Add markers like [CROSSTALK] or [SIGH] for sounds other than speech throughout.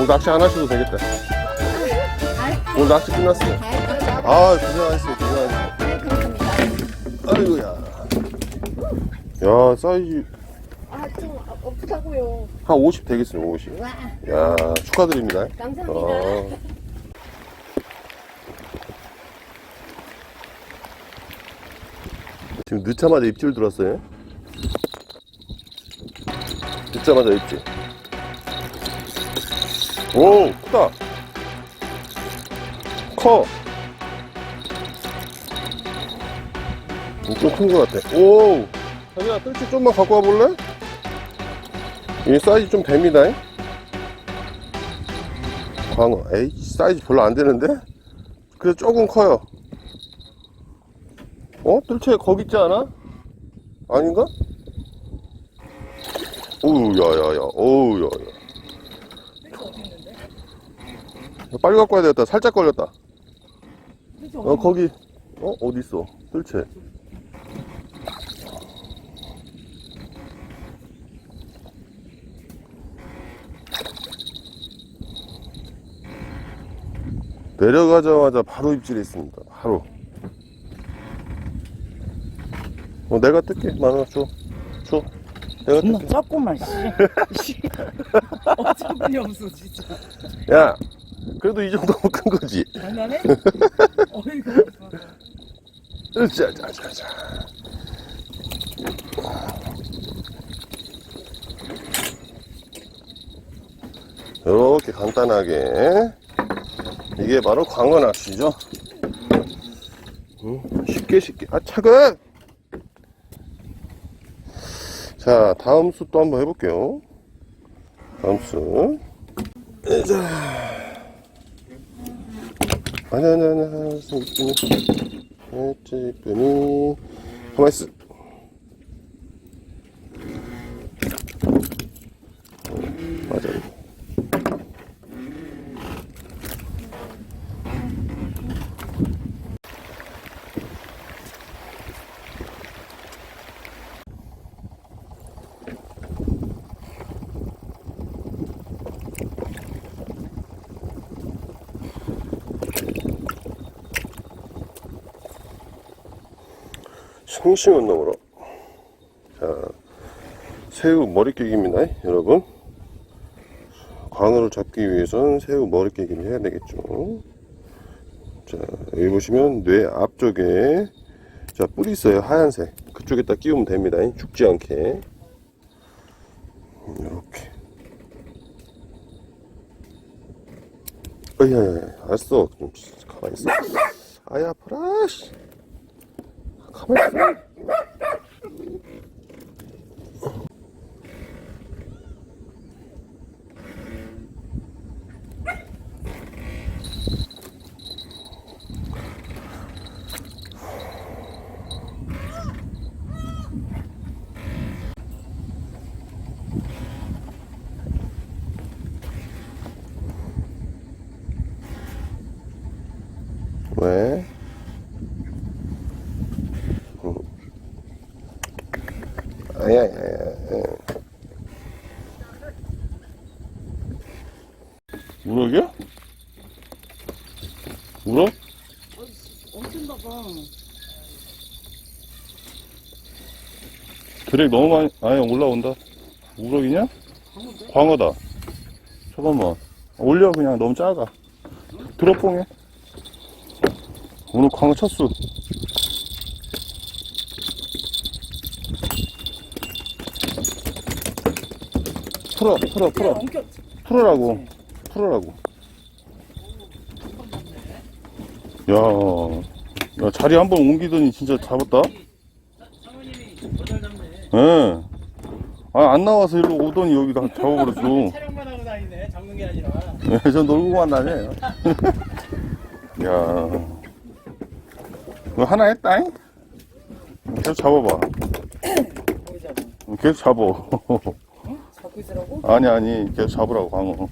오늘 낚시 안 하셔도 되겠다. 오늘 낚시 끝났어요. 아, 고생하셨어요, 고생하셨어요. 아이고야. 야, 사이즈 아좀 없다고요. 한 50 되겠어요, 50. 와 야, 축하드립니다. 감사합니다. 어. 지금 넣자마자 입질 들었어요. 넣자마자 입질. 오, 크다. 커. 좀큰것 같아. 오, 자기야, 뜰채 좀만 갖고 와 볼래? 이 사이즈 좀 됩니다. 잉? 광어. 에이, 사이즈 별로 안 되는데? 그래, 조금 커요. 어? 뜰채 거기 있지 않아? 아닌가? 오우, 야, 야, 야. 오우, 야, 야. 빨리 갖고 와야 되겠다. 살짝 걸렸다. 어, 거기. 어, 어디 있어? 뜰채. 내려가자마자 바로 입질했습니다. 바로. 어, 내가 뜰게. 만원 줘. 줘. 내가 뜰게. 씨. [LAUGHS] 씨. 어처구니 없어 진짜. 야, 그래도 이 정도면 큰 거지. 장난해? [LAUGHS] 어이구. 자, 자, 자, 자. 이렇게 간단하게 이게 바로 광어 낚시죠. 음, 쉽게 쉽게 아 차가. 자 다음 수 또 한번 해볼게요. 다음 수. 자. バナナナスに、チップに、ハマイス。 놈으로. 자, 새우 머리깨기입니다, 여러분. 광어를 잡기 위해서는 새우 머리깨기를 해야 되겠죠. 자, 여기 보시면 뇌 앞쪽에 자, 뿔이 있어요, 하얀색. 그쪽에다 끼우면 됩니다, 죽지 않게. 이렇게. 어이야, 알았어. 좀 가만히 있어. 아야, 아파라, 씨. 왜? 아야, 아야, 아야. 우럭이야? 우럭? 엄청 봐봐. 드랙 너무 많이, 아니, 올라온다. 우럭이냐? 광어다. 잠깐만. 올려, 그냥. 너무 작아. 드롭봉해. 오늘 광어 첫수. 풀어, 풀어, 풀어. 엉켜. 풀어라고. 풀어라고. 야, 야 자리 한 번 옮기더니 진짜 잡았다. 예. 아, 안 나와서 일로 오더니 여기 다 잡아버렸어. [LAUGHS] 촬영만 하고 다니네. 잡는 게 아니라. 예, 저 놀고만 다녀요. [LAUGHS] 야. 이거 하나 했다잉? 계속 잡아봐. [COUGHS] 계속 잡어. 잡고 있으라고? 아니, 아니, 계속 잡으라고, 광어.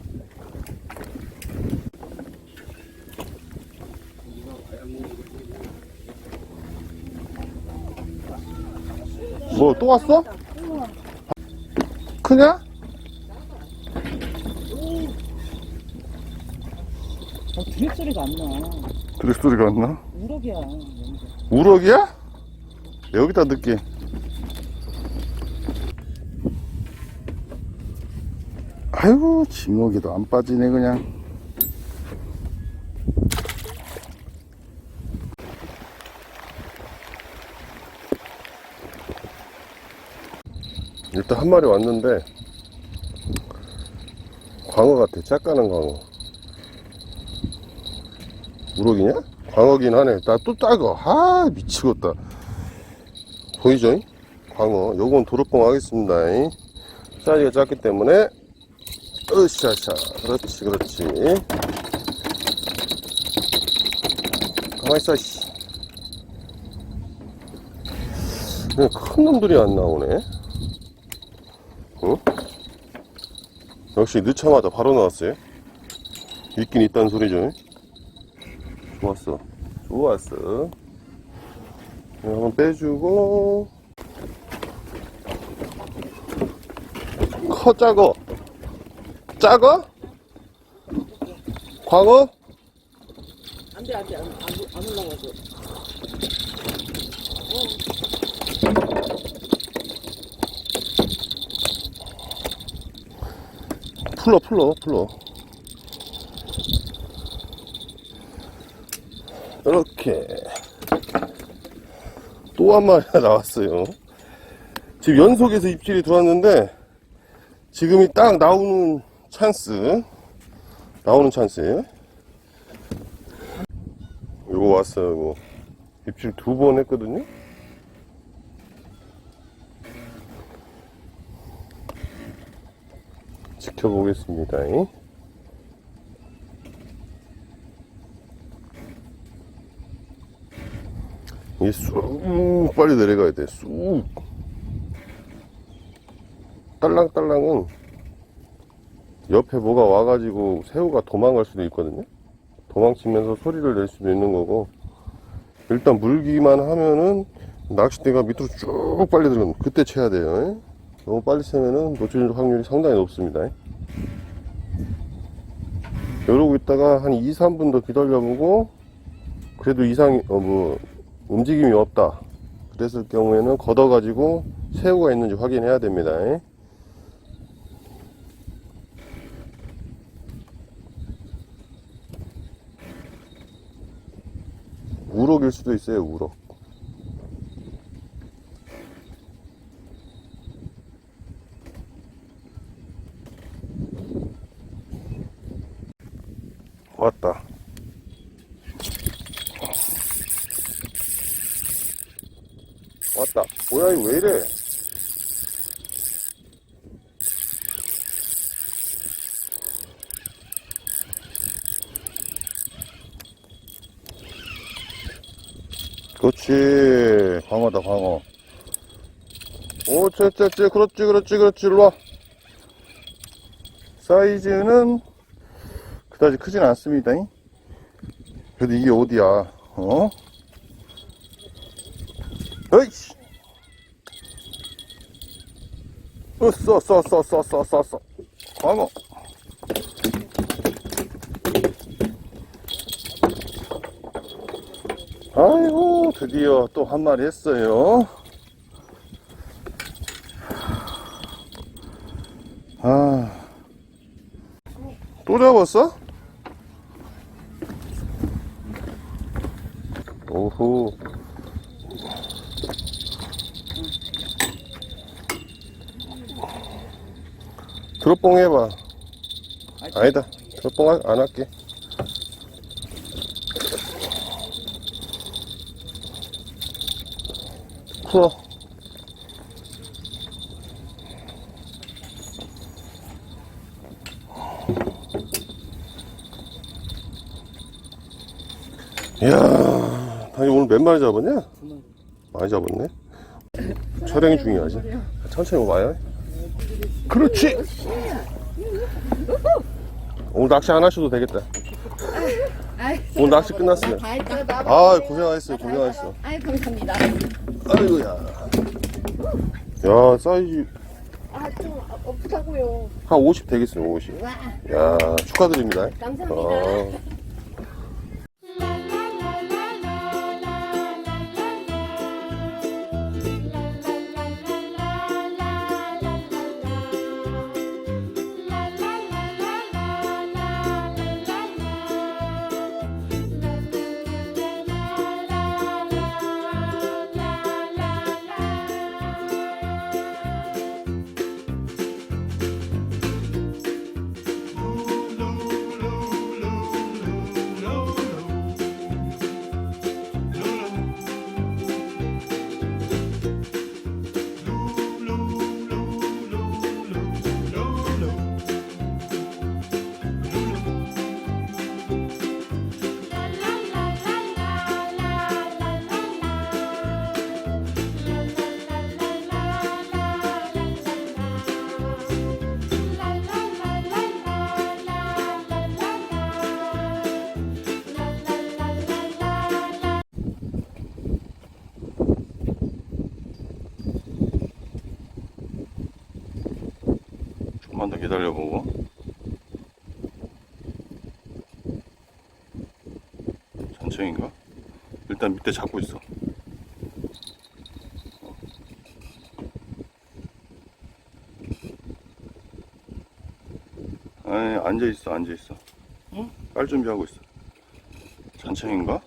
뭐, 또 왔어? 크냐? 어, 드립 소리가 안 나. 드랙 소리가 안 나? 우럭이야. 우럭이야? 여기다 넣게. 아이고, 지목이도 안 빠지네, 그냥. 일단 한 마리 왔는데, 광어 같아. 짝가는 광어. 우럭이냐? 광어긴 하네. 나또 작어. 아, 미치겠다. 보이죠? 광어. 요건 도로뽕 하겠습니다. 사이즈가 작기 때문에, 으쌰쌰. 그렇지, 그렇지. 가만있어, 씨. 큰 놈들이 안 나오네. 역시 넣자마자 바로 나왔어요. 있긴 있다는 소리죠. 좋았어. 좋았어. 네, 한번 빼주고. 커, 작어? 작어? 광어? 안 돼, 안 돼. 안, 안, 안 올라가고. 풀러, 풀러, 풀러. 이렇게. 또 한 마리가 [LAUGHS] 나왔어요. 지금 연속해서 입질이 들어왔는데, 지금이 딱 나오는 찬스. 나오는 찬스예요. 요거 왔어요, 이거. 입질 두 번 했거든요. 지켜보겠습니다. 이게 쑥 빨리 내려가야 돼. 쑥. 딸랑딸랑은 옆에 뭐가 와가지고 새우가 도망갈 수도 있거든요. 도망치면서 소리를 낼 수도 있는 거고 일단 물기만 하면은 낚싯대가 밑으로 쭉 빨리 들어가면 그때 쳐야 돼요. 너무 빨리 치면은 놓칠 확률이 상당히 높습니다. 이러고 있다가 한 2, 3분 더 기다려보고 그래도 이상이 어 뭐 움직임이 없다. 그랬을 경우에는 걷어 가지고 새우가 있는지 확인해야 됩니다. 우럭일 수도 있어요, 우럭. 왔다. 왔다. 뭐야, 이거 왜 이래? 그렇지. 광어다, 광어. 오, 쟤, 쟤, 쟤, 그렇지, 그렇지, 그렇지, 일로 와. 사이즈는 그다지 크진 않습니다. 그래도 이게 어디야, 어? 어이씨! 으, 써, 써, 써, 써, 써, 써, 써. 광어. 아이고, 드디어 또 한 마리 했어요. 아. 또 잡았어? 오호. 드롭봉 해봐. 아니다. 드롭봉 하- 안 할게. 풀어. 이야, 당이 오늘 몇 마리 잡았냐? 많이 잡았네. 촬영이 중요하지. 천천히 와요. 그렇지. 오늘 낚시 안 하셔도 되겠다. 오늘 낚시 끝났어요. 다 했다. 나 아, 고생하셨어요. 고생하셨어. 아이, 감사합니다. 아이고야. 야, 사이즈 아, 좀 아프다고요. 한 50 되겠어요, 50. 와, 야, 축하드립니다. 감사합니다. 어, 좀만 더 기다려보고. 잔청인가? 일단 밑에 잡고 있어. 아니, 앉아있어, 앉아있어. 응? 깔 준비하고 있어. 잔청인가?